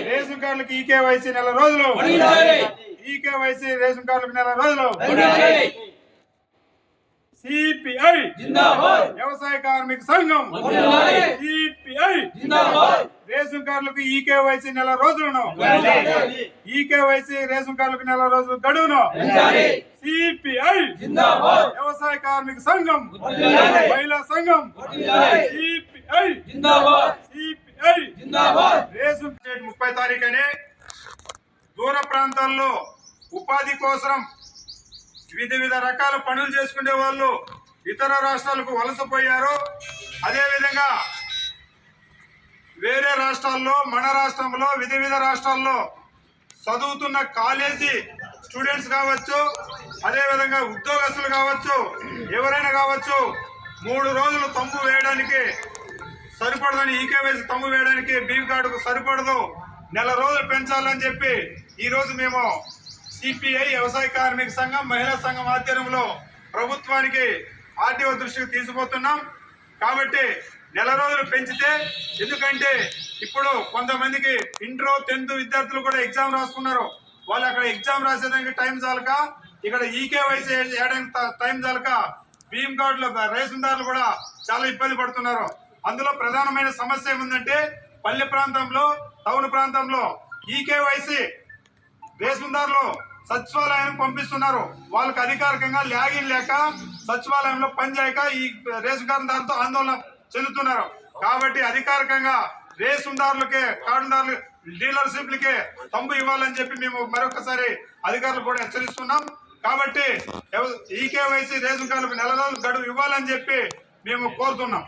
Ration కార్డులకు eKYC నెల రోజులు. వర్ధిల్లాలి. ఈకేవైసీ రేషన్ కార్డులకు నెల రోజులు. సిపిఐ. వ్యవసాయ కార్మిక సంఘం. సిపిఐ. రేషన్ కార్డులకు ఈకేవైసీ నెల రోజులను. ఈకేవైసీ రేషన్ కార్డులకు నెల రోజులు గడువును. సిపిఐ. వ్యవసాయ కార్మిక సంఘం. మహిళా సంఘం. సిపిఐ. సిపిఐ. ముప్పై తారీఖునే దూర ప్రాంతాల్లో ఉపాధి కోసం వివిధ వివిధ రకాల పనులు చేసుకునే వాళ్ళు ఇతర రాష్ట్రాలకు వలసపోయారు. అదేవిధంగా వేరే రాష్ట్రాల్లో మన రాష్ట్రంలో వివిధ వివిధ రాష్ట్రాల్లో చదువుతున్న కాలేజీ స్టూడెంట్స్ కావచ్చు అదేవిధంగా ఉద్యోగస్తులు కావచ్చు ఎవరైనా కావచ్చు మూడు రోజులు తమ్ము వేయడానికి సరిపడదని ఈకేవైసీ తమ్ము వేయడానికి బీమ్ కార్డుకు సరిపడదు. నెల రోజులు పెంచాలని చెప్పి ఈరోజు మేము సిపిఐ వ్యవసాయ కార్మిక సంఘం మహిళా సంఘం ఆధ్వర్యంలో ప్రభుత్వానికి ఆర్టీఓ దృష్టికి తీసుకుపోతున్నాం. కాబట్టి నెల రోజులు పెంచితే ఎందుకంటే ఇప్పుడు కొంతమందికి ఇంటర్ టెన్త్ విద్యార్థులు కూడా ఎగ్జామ్ రాస్తున్నారు. వాళ్ళు అక్కడ ఎగ్జామ్ రాసేదానికి టైం చాలక ఇక్కడ ఈకేవైసీ వేయడానికి టైం చాలక భీమ్ కార్డులో రేషన్ దారులు కూడా చాలా ఇబ్బంది పడుతున్నారు. అందులో ప్రధానమైన సమస్య ఏముందంటే పల్లె ప్రాంతంలో టౌన్ ప్రాంతంలో ఈకేవైసీ రేషన్ సచివాలయానికి పంపిస్తున్నారు. వాళ్ళకి అధికారికంగా ల్యాగిన్ లేక సచివాలయంలో పనిచేయక ఈ రేషన్ కార్డు దారితో ఆందోళన చెందుతున్నారు. కాబట్టి అధికారికంగా రేసుదారులకే కార్డుదారులు డీలర్షిప్లకే తంబు ఇవ్వాలని చెప్పి మేము మరొకసారి అధికారులు కూడా హెచ్చరిస్తున్నాం. కాబట్టి ఈకేవైసీ రేషన్ కార్డులకు నెల రోజులు గడువు ఇవ్వాలని చెప్పి మేము కోరుతున్నాం.